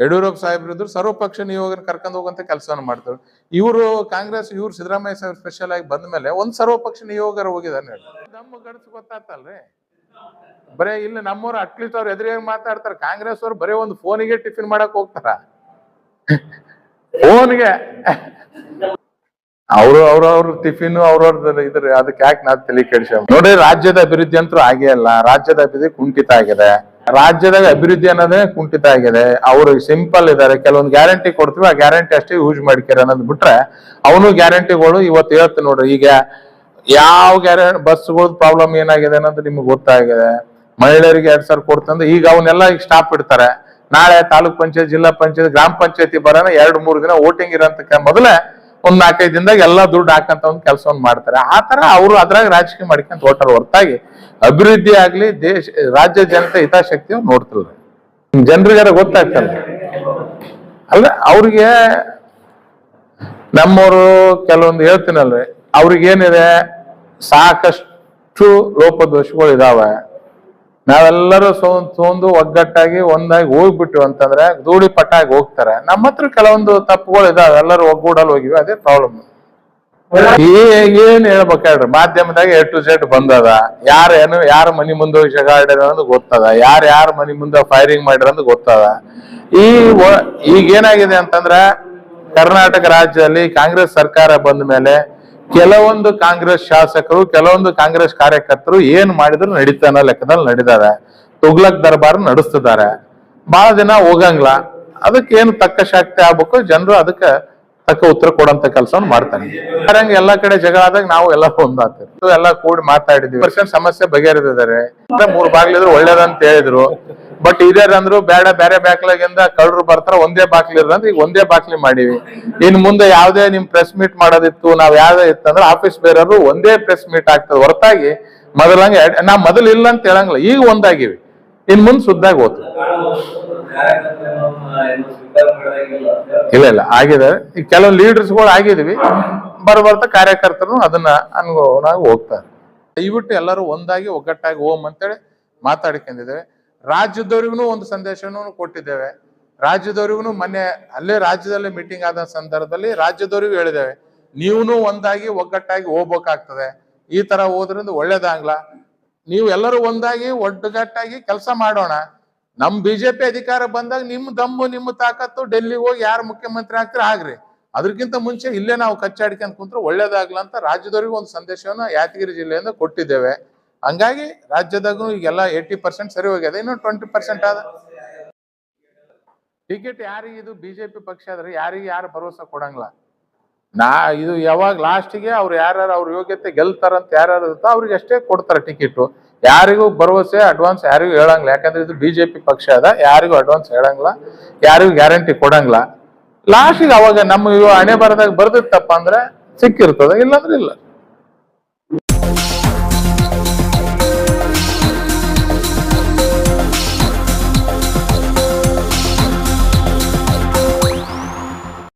ಯಡಿಯೂರಪ್ಪ ಸಾಹೇಬ್ರು ಇದ್ರು ಸರ್ವಪಕ್ಷ ನಿಯೋಗನ ಕರ್ಕೊಂಡು ಹೋಗುವಂತ ಕೆಲಸವನ್ನು ಮಾಡ್ತಾರೆ ಇವರು ಕಾಂಗ್ರೆಸ್ ಇವ್ರು ಸಿದ್ದರಾಮಯ್ಯ ಸಾಹೇಬ್ ಸ್ಪೆಷಲ್ ಆಗಿ ಬಂದ ಮೇಲೆ ಒಂದು ಸರ್ವಪಕ್ಷ ನಿಯೋಗರ ಹೋಗಿದಾನೆ ನಮ್ಮ ಗಡಸು ಗೊತ್ತಾತಲ್ರಿ? ಬರೇ ಇಲ್ಲಿ ನಮ್ಮವ್ರು ಅಟ್ಲೀಸ್ಟ್ ಅವ್ರು ಎದುರಿಗೆ ಮಾತಾಡ್ತಾರೆ. ಕಾಂಗ್ರೆಸ್ ಅವ್ರು ಬರೇ ಒಂದು ಫೋನಿಗೆ ಟಿಫಿನ್ ಮಾಡಕ್ ಹೋಗ್ತಾರ? ಫೋನ್ಗೆ? ಅವರು ಅವ್ರವ್ರ ಟಿಫಿನ್ ಅವ್ರವ್ರದ್ದು ಇದ್ರ ಅದಕ್ಕೆ ಯಾಕೆ ನಾವು ತಲೆ ಕೆಡಿಸ ನೋಡಿ ರಾಜ್ಯದ ಅಭಿವೃದ್ಧಿ ಅಂತೂ ಆಗೇ ಅಲ್ಲ. ರಾಜ್ಯದ ಅಭಿವೃದ್ಧಿ ಕುಂಠಿತ ಆಗಿದೆ. ರಾಜ್ಯದಾಗ ಅಭಿವೃದ್ಧಿ ಅನ್ನೋದೇ ಕುಂಠಿತ ಆಗಿದೆ. ಅವರು ಸಿಂಪಲ್ ಇದಾರೆ. ಕೆಲವೊಂದು ಗ್ಯಾರಂಟಿ ಕೊಡ್ತೀವಿ, ಆ ಗ್ಯಾರಂಟಿ ಅಷ್ಟೇ ಯೂಸ್ ಮಾಡ್ಕ್ಯಾರ ಅನ್ನೋದು ಬಿಟ್ರೆ ಅವನು ಗ್ಯಾರಂಟಿಗಳು ಇವತ್ತು ಹೇಳ್ತೀನಿ ನೋಡ್ರಿ. ಈಗ ಯಾವ ಗ್ಯಾರಂಟಿ ಬಸ್ಗಳ ಪ್ರಾಬ್ಲಮ್ ಏನಾಗಿದೆ ಅನ್ನೋದು ನಿಮ್ಗೆ ಗೊತ್ತಾಗಿದೆ. ಮಹಿಳೆಯರಿಗೆ ಎರಡ್ ಸಾವಿರ ಕೊಡ್ತಂದ್ರೆ ಈಗ ಅವನ್ನೆಲ್ಲ ಈಗ ಸ್ಟಾಪ್ ಇಡ್ತಾರೆ. ನಾಳೆ ತಾಲೂಕ್ ಪಂಚಾಯತ್, ಜಿಲ್ಲಾ ಪಂಚಾಯತ್, ಗ್ರಾಮ ಪಂಚಾಯತಿ ಬರೋಣ, ಎರಡು ಮೂರು ದಿನ ವೋಟಿಂಗ್ ಇರೋಂತ ಮೊದಲೇ ಒಂದ್ ನಾಲ್ಕೈದು ದಿನದಾಗ ಎಲ್ಲಾ ದುಡ್ಡು ಹಾಕಂತ ಒಂದು ಕೆಲಸವನ್ನು ಮಾಡ್ತಾರೆ. ಆ ತರ ಅವರು ಅದ್ರಾಗ ರಾಜಕೀಯ ಮಾಡ್ಕೊಂತ ಹೊಟ್ಟಾರ ಹೊರತಾಗಿ ಅಭಿವೃದ್ಧಿ ಆಗ್ಲಿ ದೇಶ, ರಾಜ್ಯ ಜನತೆ ಹಿತಾಸಕ್ತಿ ನೋಡ್ತಿಲ್ಲ ಜನರಿಗಾರ ಗೊತ್ತಾಗ್ತಲ್ಲ ಅಲ್ಲ, ಅವ್ರಿಗೆ ನಮ್ಮವರು ಕೆಲವೊಂದು ಹೇಳ್ತೀನಲ್ರಿ, ಅವ್ರಿಗೇನಿದೆ ಸಾಕಷ್ಟು ಲೋಪದೋಷಗಳು ಇದಾವೆ. ನಾವೆಲ್ಲರೂ ಸೋಂದು ಒಗ್ಗಟ್ಟಾಗಿ ಒಂದಾಗಿ ಹೋಗ್ಬಿಟ್ಟು ಅಂತಂದ್ರೆ ಧೂಳಿ ಪಟ್ಟಾಗಿ ಹೋಗ್ತಾರೆ. ನಮ್ಮ ಹತ್ರ ಕೆಲವೊಂದು ತಪ್ಪುಗಳು ಇದಾವೆ, ಎಲ್ಲರೂ ಒಗ್ಗೂಡಲ್ಲಿ ಹೋಗಿವಿ, ಅದೇ ಪ್ರಾಬ್ಲಮ್ ಏನ್ ಹೇಳ್ಬೇಕಾಡ್ರಿ ಮಾಧ್ಯಮದಾಗ ಎ ಟು ಜೆಡ್ ಬಂದದ. ಯಾರೇನು ಯಾರ ಮನಿ ಮುಂದೆ ಹೋಗಿ ಜಗ ಅಂತ ಗೊತ್ತದ. ಯಾರ ಯಾರ ಮನಿ ಮುಂದೆ ಫೈರಿಂಗ್ ಮಾಡ್ಯಾರ ಅಂತ ಗೊತ್ತದ. ಈ ಈಗ ಏನಾಗಿದೆ ಅಂತಂದ್ರ ಕರ್ನಾಟಕ ರಾಜ್ಯದಲ್ಲಿ ಕಾಂಗ್ರೆಸ್ ಸರ್ಕಾರ ಬಂದ ಮೇಲೆ ಕೆಲವೊಂದು ಕಾಂಗ್ರೆಸ್ ಶಾಸಕರು, ಕೆಲವೊಂದು ಕಾಂಗ್ರೆಸ್ ಕಾರ್ಯಕರ್ತರು ಏನ್ ಮಾಡಿದ್ರು ನಡೀತಾ ಅನ್ನೋ ಲೆಕ್ಕದಲ್ಲಿ ನಡೀತಾರೆ ತುಗ್ಲಕ್ ದರ್ಬಾರ್ ನಡೆಸ್ತಿದ್ದಾರೆ. ಬಹಳ ದಿನ ಹೋಗಂಗ್ಲ ಅದಕ್ಕೆ ಏನು ತಕ್ಕ ಶಕ್ತಿ ಆಗ್ಬೇಕು? ಜನರು ಅದಕ್ಕೆ ತಕ್ಕ ಉತ್ತರ ಕೊಡಂತ ಕೆಲಸವನ್ನು ಮಾಡ್ತಾನೆ ಹಂಗ ಎಲ್ಲಾ ಕಡೆ ಜಗಳ ಆದಾಗ ನಾವು ಎಲ್ಲ ಒಂದಾಗ್ತೀವಿ. ಎಲ್ಲ ಕೂಡಿ ಮಾತಾಡಿದ್ವಿ. ವರ್ಷ ಸಮಸ್ಯೆ ಬಗೆಹರಿದಿದ್ದಾರೆ. ಮೂರ್ ಬಾಗ್ಲಿದ್ರು ಒಳ್ಳೇದಂತ ಹೇಳಿದ್ರು. ಬಟ್ ಹಿರಿಯರ್ ಅಂದ್ರು ಬೇಡ, ಬೇರೆ ಬ್ಯಾಕ್ಲಾಗಿಂದ ಕಳ್ಳರು ಬರ್ತಾರ, ಒಂದೇ ಬಾಕ್ಲಿ ಇರ್ರಿ ಈಗ ಒಂದೇ ಬಾಕ್ಲಿ ಮಾಡಿವಿ. ಇನ್ ಮುಂದೆ ಯಾವ್ದೇ ನಿಮ್ ಪ್ರೆಸ್ ಮೀಟ್ ಮಾಡೋದಿತ್ತು, ನಾವ್ ಯಾವ್ದೇ ಇತ್ತಂದ್ರೆ ಆಫೀಸ್ ಬೇರೆಯವರು ಒಂದೇ ಪ್ರೆಸ್ ಮೀಟ್ ಆಗ್ತದೆ. ಹೊರತಾಗಿ ಮೊದಲಂಗೆ ನಾ ಮೊದಲು ಇಲ್ಲ ಅಂತ ಹೇಳಂಗಿಲ್ಲ, ಈಗ ಒಂದಾಗಿವಿ. ಇನ್ ಮುಂದೆ ಸುದ್ದಾಗಿ ಹೋತು ಇಲ್ಲ ಇಲ್ಲ, ಆಗಿದೆ. ಈಗ ಕೆಲವು ಲೀಡರ್ಸ್ಗಳು ಆಗಿದ್ವಿ. ಬರ, ಬರ್ತಾ ಕಾರ್ಯಕರ್ತರು ಅದನ್ನ ಅನುಗುಣವಾಗಿ ಹೋಗ್ತಾರೆ. ದಯವಿಟ್ಟು ಎಲ್ಲರೂ ಒಂದಾಗಿ ಒಗ್ಗಟ್ಟಾಗಿ ಹೋಮ್ ಅಂತೇಳಿ ಮಾತಾಡ್ಕೊಂಡಿದ್ದೇವೆ. ರಾಜ್ಯದವ್ರಿಗೂ ಒಂದು ಸಂದೇಶವನ್ನು ಕೊಟ್ಟಿದ್ದೇವೆ. ರಾಜ್ಯದವ್ರಿಗೂ ಮೊನ್ನೆ ಅಲ್ಲೇ ರಾಜ್ಯದಲ್ಲಿ ಮೀಟಿಂಗ್ ಆದ ಸಂದರ್ಭದಲ್ಲಿ ರಾಜ್ಯದವ್ರಿಗೂ ಹೇಳಿದ್ದೇವೆ. ನೀವುನು ಒಂದಾಗಿ ಒಗ್ಗಟ್ಟಾಗಿ ಹೋಗ್ಬೇಕಾಗ್ತದೆ. ಈ ತರ ಹೋದ್ರಿಂದ ಒಳ್ಳೇದಾಗ್ಲ. ನೀವು ಎಲ್ಲರೂ ಒಂದಾಗಿ ಒಡ್ಡುಗಟ್ಟಾಗಿ ಕೆಲಸ ಮಾಡೋಣ. ನಮ್ ಬಿಜೆಪಿ ಅಧಿಕಾರ ಬಂದಾಗ ನಿಮ್ ದಮ್ಮು ನಿಮ್ಮ ತಾಕತ್ತು ಡೆಲ್ಲಿಗೆ ಹೋಗಿ ಯಾರು ಮುಖ್ಯಮಂತ್ರಿ ಆಗ್ತೀರ ಆಗ್ರಿ. ಅದಕ್ಕಿಂತ ಮುಂಚೆ ಇಲ್ಲೇ ನಾವು ಕಚ್ಚಾಡ್ಕೊಂಡ್ ಕುಂತ್ರೆ ಒಳ್ಳೇದಾಗ್ಲ ಅಂತ ರಾಜ್ಯದವರಿಗೂ ಒಂದು ಸಂದೇಶವನ್ನ ಯಾದಗಿರಿ ಜಿಲ್ಲೆಯಿಂದ ಕೊಟ್ಟಿದ್ದೇವೆ. ಹಂಗಾಗಿ ರಾಜ್ಯದಾಗೂ ಈಗೆಲ್ಲ ಏಯ್ಟಿ ಪರ್ಸೆಂಟ್ ಸರಿ ಹೋಗ್ಯದ ಇನ್ನು ಟ್ವೆಂಟಿ ಪರ್ಸೆಂಟ್ ಆದ ಟಿಕೆಟ್ ಯಾರಿಗೆ ಇದು ಬಿಜೆಪಿ ಪಕ್ಷ ಆದ್ರೆ ಯಾರಿಗೆ ಯಾರು ಭರವಸೆ ಕೊಡಂಗಿಲ್ಲ. ನಾ ಇದು ಯಾವಾಗ ಲಾಸ್ಟಿಗೆ ಅವ್ರು ಯಾರ್ಯಾರು ಅವ್ರ ಯೋಗ್ಯತೆ ಗೆಲ್ತಾರಂತ ಯಾರ್ಯಾರು ಇರುತ್ತೋ ಅವ್ರಿಗೆ ಅಷ್ಟೇ ಕೊಡ್ತಾರೆ ಟಿಕೆಟ್ ಯಾರಿಗೂ ಭರವಸೆ ಅಡ್ವಾನ್ಸ್ ಯಾರಿಗೂ ಹೇಳಂಗಿಲ್ಲ. ಯಾಕಂದ್ರೆ ಇದು ಬಿಜೆಪಿ ಪಕ್ಷ ಅದ, ಯಾರಿಗೂ ಅಡ್ವಾನ್ಸ್ ಹೇಳಂಗಿಲ್ಲ, ಯಾರಿಗೂ ಗ್ಯಾರಂಟಿ ಕೊಡಂಗಿಲ್ಲ. ಲಾಸ್ಟಿಗೆ ಅವಾಗ ನಮ್ಮ ಹಣೆ ಬರದಾಗ ಬರ್ದಿತ್ತಪ್ಪ ಅಂದ್ರೆ ಸಿಕ್ಕಿರ್ತದ, ಇಲ್ಲಾಂದ್ರೆ ಇಲ್ಲ.